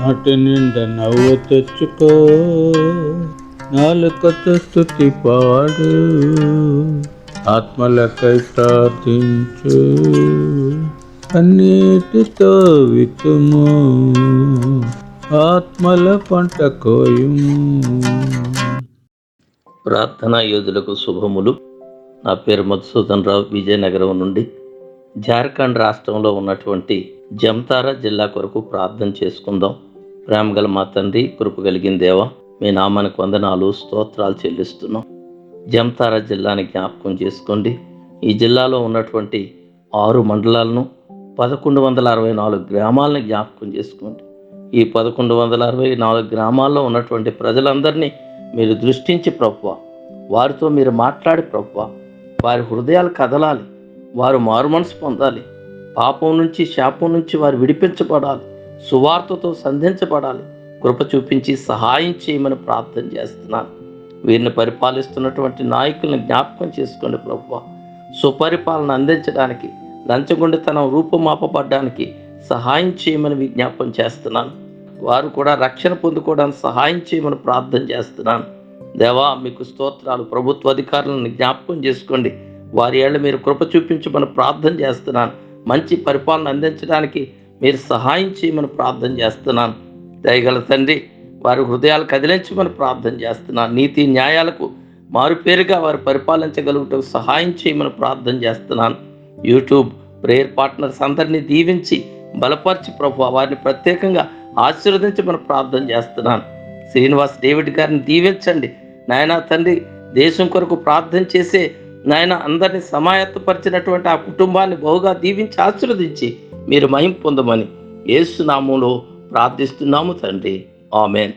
నాటి నిండా నవ్వు తెచ్చుకో. నాలుకతో స్థుతి పాడు. ఆత్మలకై ప్రార్థించు. అన్నిటితో వితుము ఆత్మల పంట కోయుము. ప్రార్థనా యోధులకు శుభములు. నా పేరు మధుసూదన్ రావు విజయనగరం నుండి. జార్ఖండ్ రాష్ట్రంలో ఉన్నటువంటి జమ్తారా జిల్లా కొరకు ప్రార్థన చేసుకుందాం. ప్రేమగల మా తండ్రి కృప కలిగిన దేవ మీ నామానికి వందనాలు స్తోత్రాలు చెల్లిస్తున్నాం. జంతారా జిల్లాని జ్ఞాపకం చేసుకోండి. ఈ జిల్లాలో ఉన్నటువంటి ఆరు మండలాలను పదకొండు వందల అరవై నాలుగు గ్రామాలను జ్ఞాపకం చేసుకోండి. ఈ పదకొండు వందల అరవై నాలుగు గ్రామాల్లో ఉన్నటువంటి ప్రజలందరినీ మీరు దృష్టించి ప్రభువ వారితో మీరు మాట్లాడి ప్రభువ వారి హృదయాలు కదలాలి వారు మారుమనసు పొందాలి పాపం నుంచి శాపం నుంచి వారు విడిపించబడాలి సువార్తతో సంధించబడాలి. కృప చూపించి సహాయం చేయమని ప్రార్థన చేస్తున్నాను. వీరిని పరిపాలిస్తున్నటువంటి నాయకులను జ్ఞాపకం చేసుకోండి ప్రభు సుపరిపాలన అందించడానికి లంచగొండితనం రూపుమాపబడ్డానికి సహాయం చేయమని విజ్ఞాపం చేస్తున్నాను. వారు కూడా రక్షణ పొందుకోవడానికి సహాయం చేయమని ప్రార్థన చేస్తున్నాను. దేవా మీకు స్తోత్రాలు ప్రభుత్వ అధికారులను జ్ఞాపకం చేసుకోండి. వారి ఏళ్ళ మీరు కృప చూపించమని ప్రార్థన చేస్తున్నాను. మంచి పరిపాలన అందించడానికి మీరు సహాయం చేయమని ప్రార్థన చేస్తున్నాను. దయగల తండ్రి వారి హృదయాలు కదిలించమని ప్రార్థన చేస్తున్నాను. నీతి న్యాయాలకు మారుపేరుగా వారు పరిపాలించగలుగుటకు సహాయం చేయమని ప్రార్థన చేస్తున్నాను. యూట్యూబ్ ప్రేయర్ పార్ట్నర్స్ అందరినీ దీవించి బలపరిచి ప్రభు వారిని ప్రత్యేకంగా ఆశీర్వదించమని ప్రార్థన చేస్తున్నాను. శ్రీనివాస్ డేవిడ్ గారిని దీవించండి. నాయనా తండ్రి దేశం కొరకు ప్రార్థన చేసే నాయన అందరినీ సమాయత్తపరిచినటువంటి ఆ కుటుంబాన్ని బహుగా దీవించి ఆశీర్వదించి మీరు మహిం పొందమని ఏసునామంలో ప్రార్థిస్తున్నాము తండ్రి. ఆమెన్.